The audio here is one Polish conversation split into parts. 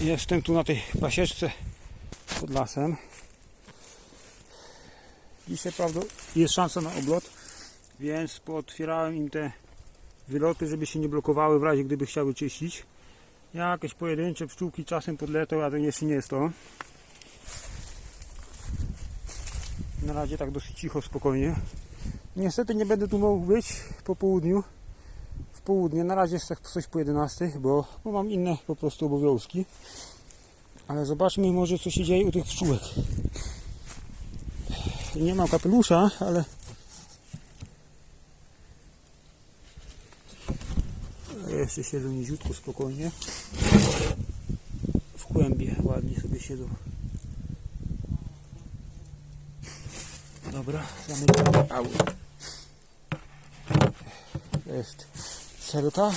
Jestem tu na tej pasieczce pod lasem. Dzisiaj prawda jest szansa na oblot, więc pootwierałem im te wyloty, żeby się nie blokowały w razie gdyby chciały czyścić. Jakieś pojedyncze pszczółki czasem podlecą, ale jeszcze nie jest to. Na razie tak dosyć cicho, spokojnie. Niestety nie będę tu mógł być po południu. W południe, na razie jest tak coś po 11, bo, bo mam inne po prostu obowiązki. Ale zobaczmy może co się dzieje u tych pszczółek. Nie mam kapelusza, ale jeszcze siedzą niziutko, spokojnie. W kłębie ładnie sobie siedzą. Dobra. To jest celka.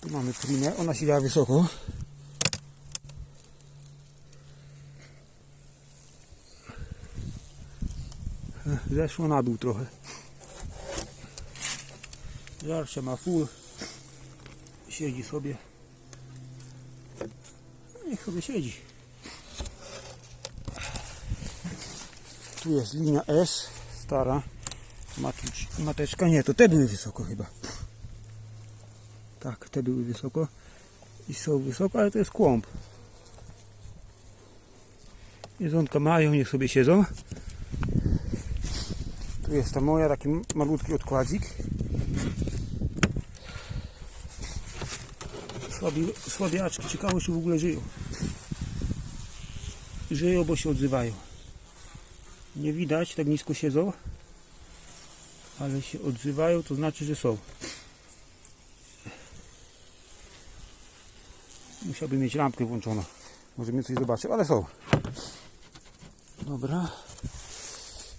Tu mamy primę, ona siedziała wysoko. Zeszło na dół trochę. Żarcia ma full. Siedzi sobie. Niech sobie siedzi. Tu jest linia S, stara. Mateczka, nie, to te były wysoko chyba. Tak, te były wysoko. I są wysoko, ale to jest kłąb. Jedzonka mają, niech sobie siedzą. Tu jest ta moja, taki malutki odkładzik. Słabi, słabiaczki, ciekawe czy w ogóle żyją. Żyją, bo się odzywają. Nie widać, tak nisko siedzą. Ale się odzywają, to znaczy, że są. Musiałbym mieć lampkę włączoną. Może mnie coś zobaczy, ale są. Dobra.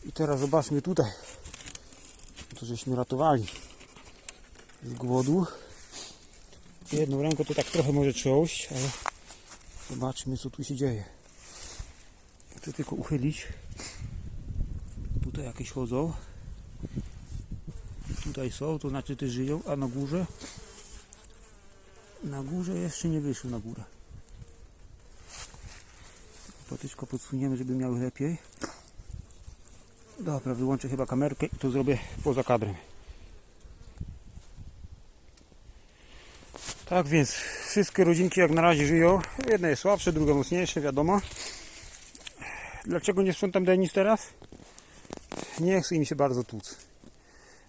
I teraz zobaczmy tutaj. To żeśmy ratowali z głodu. Jedną ręką to tak trochę może trząść, ale zobaczmy co tu się dzieje. Chcę tylko uchylić. Tutaj jakieś chodzą. Tutaj są, to znaczy też żyją, a na górze na górze jeszcze nie wyszły na górę. Patyczko podsuniemy, żeby miały lepiej. Dobra, wyłączę chyba kamerkę i to zrobię poza kadrem. Tak więc wszystkie rodzinki jak na razie żyją. Jedna jest słabsza, druga mocniejsza, wiadomo. Dlaczego nie sprzątam Denis teraz? Nie chce im się bardzo tłuc.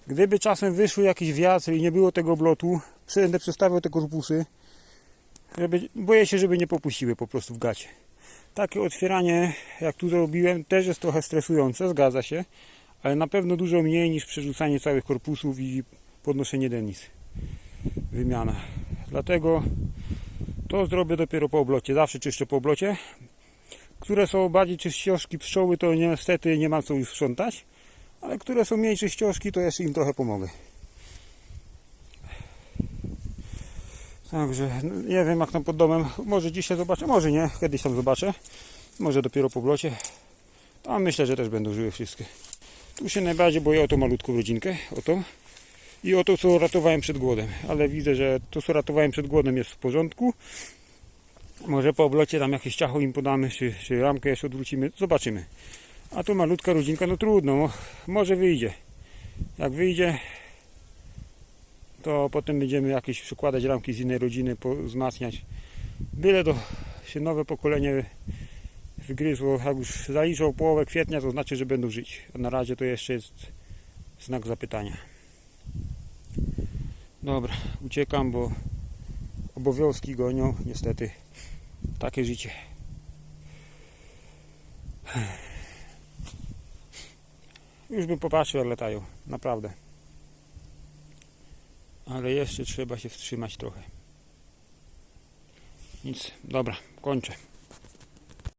Gdyby czasem wyszły jakiś wiatr i nie było tego blotu, będę przestawiał te korpusy, żeby, boję się, żeby nie popuściły po prostu w gacie. Takie otwieranie, jak tu zrobiłem, też jest trochę stresujące, zgadza się, ale na pewno dużo mniej niż przerzucanie całych korpusów i podnoszenie denis. Wymiana. Dlatego to zrobię dopiero po oblocie. Zawsze czyszczę po oblocie. Które są bardziej czyścioszki pszczoły, to niestety nie ma co już sprzątać. Ale które są mniej czyścioszki, to jeszcze im trochę pomogę. Także no, nie wiem jak tam pod domem. Może dzisiaj zobaczę, może nie. Kiedyś tam zobaczę. Może dopiero po blocie. Tam myślę, że też będą żyły wszystkie. Tu się najbardziej boję o tą malutką rodzinkę. O tą. I o to, co ratowałem przed głodem. Ale widzę, że to, co ratowałem przed głodem jest w porządku. Może po oblocie tam jakieś ciacho im podamy, czy, czy ramkę jeszcze odwrócimy. Zobaczymy. A tu malutka rodzinka, no trudno. mo- Może wyjdzie. Jak wyjdzie, to potem będziemy jakieś przykładać ramki z innej rodziny, wzmacniać. Byle to się nowe pokolenie wygryzło, jak już zaliczą połowę kwietnia, to znaczy, że będą żyć. A na razie to jeszcze jest znak zapytania. Dobra, uciekam, bo obowiązki gonią, niestety. Takie życie. Już bym popatrzył, jak latają. Naprawdę. Ale jeszcze trzeba się wstrzymać trochę. Nic, dobra, kończę.